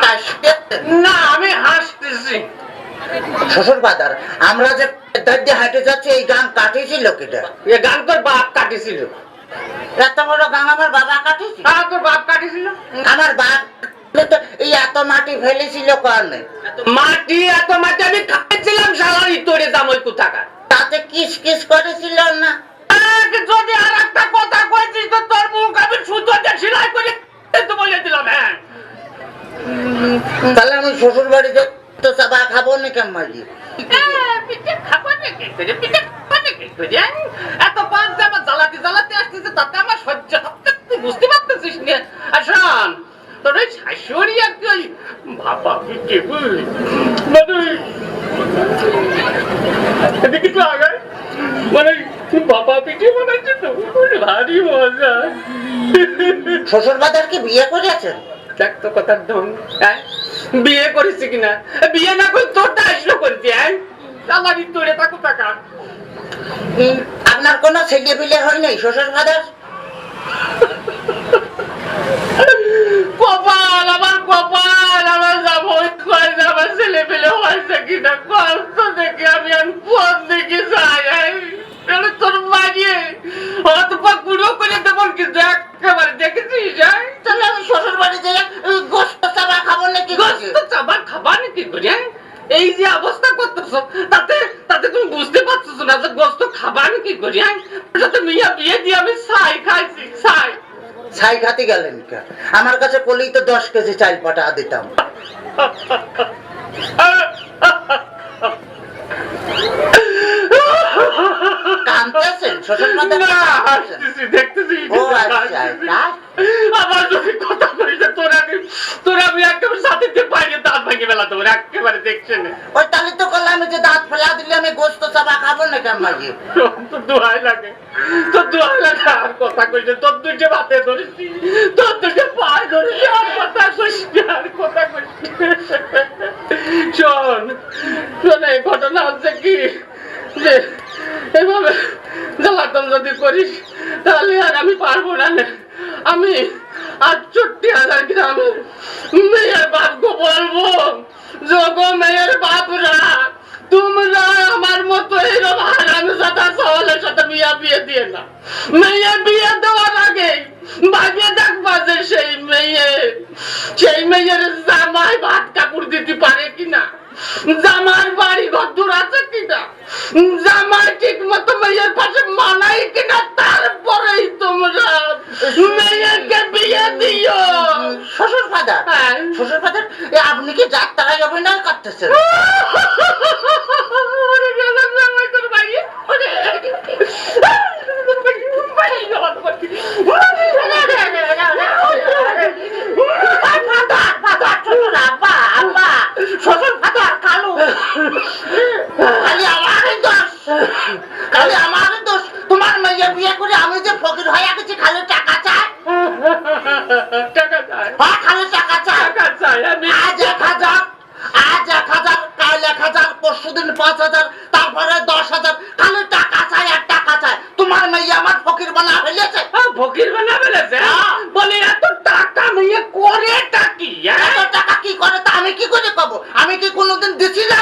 হাসবে না আমি হাসতেছি। শ্বশুর বাদার আমরা যে দাদি হাঁটে যাচ্ছি এই গান কাটিয়েছিল লোকেটা এ গান তোর বাপ কাটিয়েছিল? হ্যাঁ, মাটি এত মাটি আমি খাইছিলাম সালারি তোরে দামই তাতে কিস কিস করেছিল না? যদি আর একটা কথা কয়েছিস তো তোর মুখ আমি সুতো সেলাই করে বলে দিলাম হ্যাঁ। শ্বশুর বাড়িতে তো চাবা খাব না কেন মাঝি হ্যাঁ? এত পাঁচ জ্বালাতে জ্বালাতে আসতেছে তাতে আমার সহ্য বুঝতে পারতেছিস না? আর শোন তোর ওই শাশুড়ি একটু ওই বাবা পিঠে বুঝলি? মানে এদিকে তো মানে বাবা পিঠে বানাচ্ছে তো? ভারী মজা। শ্বশুর কি বিয়ে করেছেন? দেখ তো কথার ঢং। হ্যাঁ? বিয়ে করেছি কিনা? বিয়ে না করে তোরটা আসলো করছি আমার তোরে থাকো টাকা। আপনার কোনো ছেলে পিলে হয় নাই শ্বশুর বাদার কপাল আমার কপাল আমার যাব কয় না আমার ছেলে পেলে হয়েছে কিনা কষ্ট দেখে আমি আর ফোন দেখে যাই এই, তাহলে তোর মারিয়ে অত পা গুঁড়ো করে দেবো কিন্তু একেবারে দেখেছিস হ্যাঁ তাহলে আমি শ্বশুর বাড়িতে গোস্ত চাবা খাব নাকি গোস্ত চাবার খাবার নাকি করে এই যে অবস্থা করতেছ তাতে তাতে তুমি বুঝতে পারছ না যে গোস্ত খাবার কি করি। হ্যাঁ ওর সাথে মিয়া বিয়ে দিয়ে আমি ছাই খাইছি ছাই। ছাই খাতে গেলেন কে? আমার কাছে কলেই তো দশ কেজি চাল পাটা দিতাম। কাঁদতেছেন শ্বশুর দেখতেছি, ও আচ্ছা তা? আমার যদি কথা বলিস তোর আমি তোর আমি একেবারে সাথে দিয়ে বাইরে দাঁত ভাঙে বেলা তোর একেবারে দেখছে ওই তাহলে তো করলাম যে দাঁত ফেলা দিলে আমি গোস্ত চাবা খাব না কেন মাঝি তোর দোহাই লাগে। তোর দোহাই লাগে আর কথা কইছে তোর দুইটা বাতে ধরেছি তোর দুইটা পায়ে ধরেছি আর কথা কইছি আর কথা কইছি শোন শোন এই ঘটনা হচ্ছে কি? যে এভাবে জ্বালাতন যদি করিস তাহলে আর আমি পারব না। আমি আটষট্টি হাজার গ্রামের মেয়ের বাপকে বলব। যোগ মেয়ের বাপরা তোমরা আমার মতো এরকম হারামি সাথে সওয়ালের সাথে বিয়া বিয়ে দিয়ে না। মেয়ে বিয়ে দেওয়ার আগে ভাবিয়ে দেখবা যে সেই মেয়ে, সেই মেয়ের জামাই ভাত কাপড় দিতে পারে কিনা? জামার বাড়ি ঘর দূর আছে কিনা? জামাই ঠিক মতো মেয়ের পাশে মানাই কিনা? তারপরেই তোমরা মেয়েকে বিয়ে দিও। শ্বশুর ফাদার? হ্যাঁ। শ্বশুর ফাদার? আপনি কি যাত্রায় অভিনয় করতেছেন? খালি আমারই দোষ। তোমার মেয়ে বিয়ে করে আমি যে ফকির হয়ে গেছি খালি টাকা চাই। টাকা চাই। খালি টাকা চাই টাকা চাই আমি। আজ এক হাজার আজ এক হাজার কাল এক হাজার পরশু দিন পাঁচ হাজার তারপরে দশ হাজার খালি টাকা চাই আর টাকা চাই তোমার মেয়ে আমার ফকির বানা ফেলেছে আহ, ফকির বানা ফেলেছে হ্যাঁ। বলে এত টাকা করে টাকি হ্যাঁ? এত টাকা কি করে তা আমি কি করে পাবো আমি কি কোনোদিন দিছি ওরে